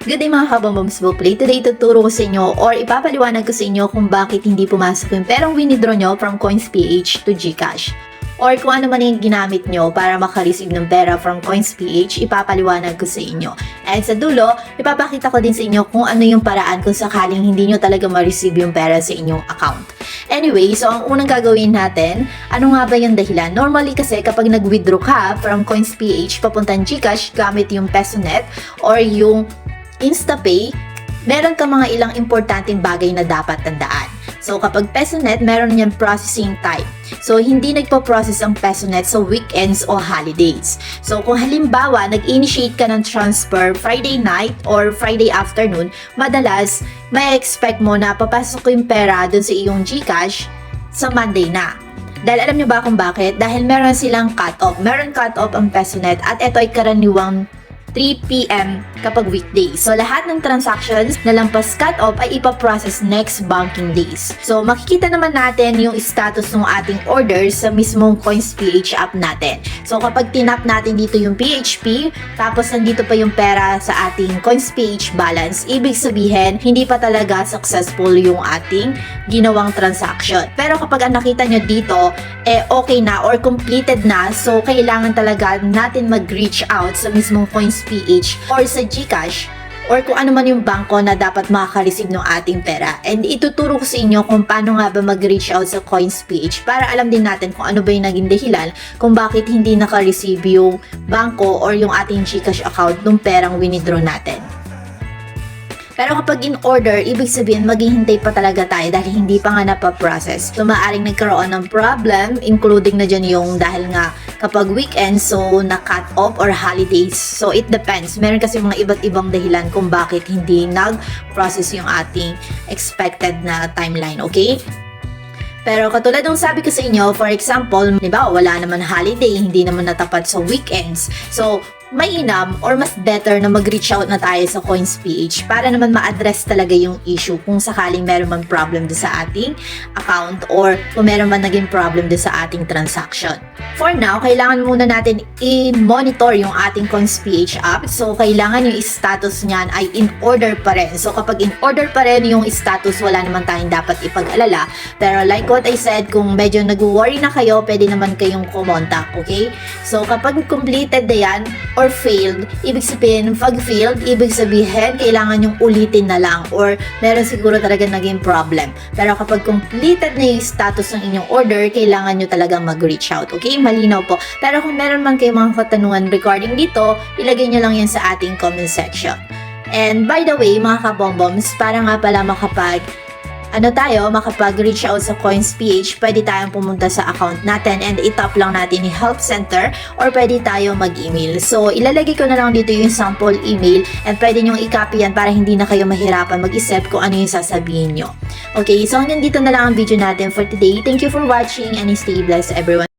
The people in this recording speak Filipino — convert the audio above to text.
Good day mga kabamboms Play. Today tuturo ko sa inyo or ipapaliwanag ko sa inyo kung bakit hindi pumasok yung perang winidraw nyo from CoinsPH to Gcash. Or kung ano man yung ginamit nyo para makareceive ng pera from CoinsPH, ipapaliwanag ko sa inyo. And sa dulo, ipapakita ko din sa inyo kung ano yung paraan kung sakaling hindi nyo talaga ma-receive yung pera sa inyong account. Anyway, so ang unang gagawin natin, ano nga ba yung dahilan? Normally kasi kapag nag-withdraw ka from CoinsPH papuntang Gcash gamit yung PesoNet or yung InstaPay, meron ka mga ilang importanteng bagay na dapat tandaan. So kapag PesoNet, meron niyang processing time. So hindi nagpo-process ang PesoNet sa weekends o holidays. So kung halimbawa, nag-initiate ka ng transfer Friday night or Friday afternoon, madalas may expect mo na papasok yung pera dun sa iyong GCash sa Monday na. Dahil alam niyo ba kung bakit? Dahil meron silang cut-off. Meron cut-off ang PesoNet at ito ay karaniwang 3 p.m. kapag weekday. So, lahat ng transactions na lampas cut-off ay ipaprocess next banking days. So, makikita naman natin yung status ng ating orders sa mismong CoinsPH app natin. So, kapag tinap natin dito yung PHP, tapos nandito pa yung pera sa ating CoinsPH balance, ibig sabihin, hindi pa talaga successful yung ating ginawang transaction. Pero kapag ang nakita nyo dito, eh okay na or completed na, so kailangan talaga natin mag-reach out sa mismong CoinsPH or sa GCash or kung ano man yung bangko na dapat makaka-receive ng ating pera. And ituturo ko sa inyo kung paano nga ba mag-reach out sa CoinsPH para alam din natin kung ano ba yung naging dahilan kung bakit hindi naka-receive yung bangko or yung ating GCash account ng perang winidraw natin. Pero kapag in order, ibig sabihin maghihintay pa talaga tayo dahil hindi pa nga napaprocess. So maaaring nagkaroon ng problem, including na dyan yung dahil nga kapag weekend, so na-cut off or holidays. So it depends. Meron kasi mga iba't ibang dahilan kung bakit hindi nag-process yung ating expected na timeline, okay? Pero katulad ng sabi ko sa inyo, for example, di ba, wala naman holiday, hindi naman natapat sa weekends. So, mainam or mas better na mag-reach out na tayo sa CoinsPH para naman ma-address talaga yung issue kung sakaling meron man problem do sa ating account or kung meron man naging problem do sa ating transaction. For now, kailangan muna natin i-monitor yung ating CoinsPH app. So, kailangan yung status niyan ay in order pa rin. So, kapag in order pa rin yung status, wala naman tayong dapat ipag-alala. Pero like what I said, kung medyo nag-worry na kayo, pwede naman kayong kumontak, okay? So, kapag completed na yan, or failed, ibig sabihin, pag failed, ibig sabihin, kailangan yung ulitin na lang or meron siguro talaga naging problem. Pero kapag completed na yung status ng inyong order, kailangan nyo talaga mag-reach out. Okay? Malinaw po. Pero kung meron man kayong mga katanungan regarding dito, ilagay nyo lang yan sa ating comment section. And by the way, mga kabomboms, para nga pala makapag ano tayo, makapag-reach out sa CoinsPH, pwede tayong pumunta sa account natin and itap lang natin yung help center or pwede tayo mag-email. So, ilalagay ko na lang dito yung sample email and pwede nyong i-copy yan para hindi na kayo mahirapan mag-isip kung ano yung sasabihin nyo. Okay, so hanggang dito na lang ang video natin for today. Thank you for watching and stay blessed everyone.